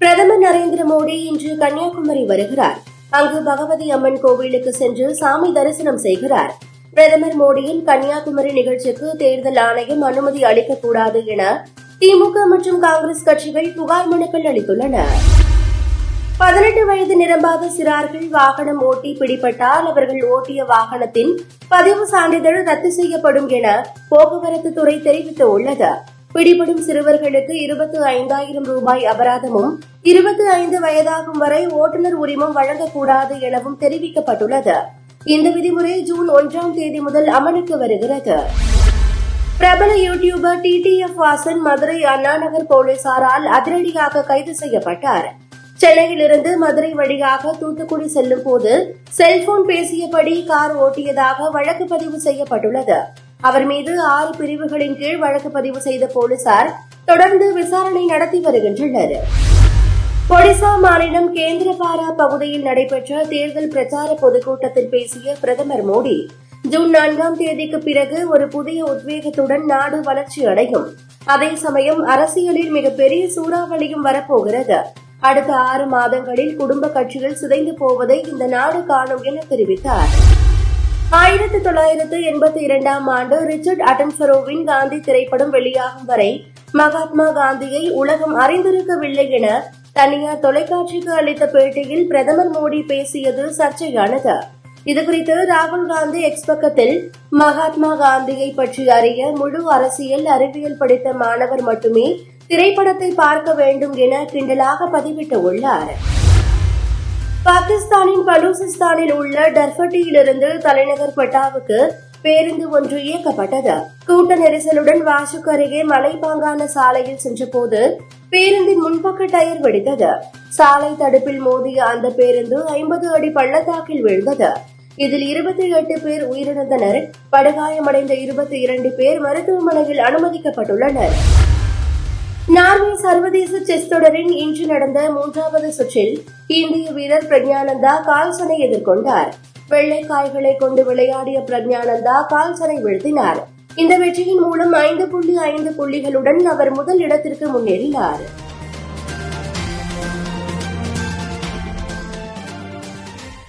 பிரதமர் நரேந்திர மோடி இன்று கன்னியாகுமரி வருகிறார். அங்கு பகவதி அம்மன் கோவிலுக்கு சென்று சாமி தரிசனம் செய்கிறார். பிரதமர் மோடியின் கன்னியாகுமரி நிகழ்ச்சிக்கு தேர்தல் ஆணையம் அனுமதி அளிக்கக்கூடாது என திமுக மற்றும் காங்கிரஸ் கட்சிகள் புகார் மனுக்கள் அளித்துள்ளன. பதினெட்டு வயது நிரம்பாத சிறார்கள் வாகனம் ஓட்டி பிடிபட்டால் அவர்கள் ஓட்டிய வாகனத்தின் பதிவு சான்றிதழ் ரத்து செய்யப்படும் என போக்குவரத்து துறை தெரிவித்துள்ளது. பிடிபடும் சிறுவர்களுக்கு இருபத்தி ஐந்தாயிரம் ரூபாய் அபராதமும் இருபத்தி ஐந்து வயதாகும் வரை ஓட்டுநர் உரிமம் வழங்கக்கூடாது எனவும் தெரிவிக்கப்பட்டுள்ளது. இந்த விதிமுறை ஜூன் ஒன்றாம் தேதி முதல் அமலுக்கு வருகிறது. பிரபல யூடியூபர் டிடிஎஃப் வாசன் மதுரை அண்ணாநகர் போலீசாரால் அதிரடியாக கைது செய்யப்பட்டார். சென்னையிலிருந்து மதுரை வழியாக தூத்துக்குடி செல்லும் போது செல்போன் பேசியபடி கார் ஓட்டியதாக வழக்கு பதிவு செய்யப்பட்டுள்ளது. அவர் மீது ஆறு பிரிவுகளின் கீழ் வழக்கு பதிவு செய்த போலீசார் தொடர்ந்து விசாரணை நடத்தி வருகின்றனர். ஒடிசா மாநிலம் கேந்திரபாரா பகுதியில் நடைபெற்ற தேர்தல் பிரச்சார பொதுக்கூட்டத்தில் பேசிய பிரதமர் மோடி ஜூன் நான்காம் தேதிக்கு பிறகு ஒரு புதிய உத்வேகத்துடன் நாடு வளர்ச்சி அடையும். அதே சமயம் அரசியலில் மிகப்பெரிய சூறாவளியும் வரப்போகிறது. அடுத்த ஆறு மாதங்களில் குடும்ப கட்சிகள் சிதைந்து போவதை இந்த நாடு காணும் என தெரிவித்தார். ஆயிரத்தி தொள்ளாயிரத்து எண்பத்தி இரண்டாம் ஆண்டு ரிச்சர்ட் அட்டன்பரோவின் காந்தி திரைப்படம் வெளியாகும் வரை மகாத்மா காந்தியை உலகம் அறிந்திருக்கவில்லை என தனியார் தொலைக்காட்சிக்கு அளித்த பேட்டியில் பிரதமர் மோடி பேசியது சர்ச்சையானது. இதுகுறித்து ராகுல் காந்தி எக்ஸ் பக்கத்தில் மகாத்மா காந்தியை பற்றி அறிய முழு அரசியல் அறிவியல் படித்த மாணவர் மட்டுமே திரைப்படத்தை பார்க்க வேண்டும் என கிண்டலாக பதிவிட்டுள்ளார். பாகிஸ்தானின் பலூசிஸ்தானில் உள்ள டர்பட்டியிலிருந்து தலைநகர் பட்டாவுக்கு பேருந்து ஒன்று இயக்கப்பட்டது. கூட்ட நெரிசலுடன் வாசுக்கு அருகே மலைப்பாங்கான சாலையில் சென்றபோது பேருந்தின் முன்பக்க டயர் வெடித்தது. சாலை தடுப்பில் மோதிய அந்த பேருந்து ஐம்பது அடி பள்ளத்தாக்கில் விழுந்தது. இதில் இருபத்தி எட்டு பேர் உயிரிழந்தனர். படுகாயமடைந்த இருபத்தி இரண்டு பேர் மருத்துவமனையில் அனுமதிக்கப்பட்டுள்ளனர். நார்வே சர்வதேச செஸ் தொடரின் இன்று நடந்த மூன்றாவது சுற்றில் இந்திய வீரர் பிரக்ஞானந்தா கால்சனை எதிர்கொண்டார். வெள்ளைக்காய்களை கொண்டு விளையாடிய பிரக்ஞானந்தா கால்சனை வீழ்த்தினார். இந்த வெற்றியின் மூலம் ஐந்து புள்ளி ஐந்து புள்ளிகளுடன் அவர் முதல் இடத்திற்கு முன்னேறினார்.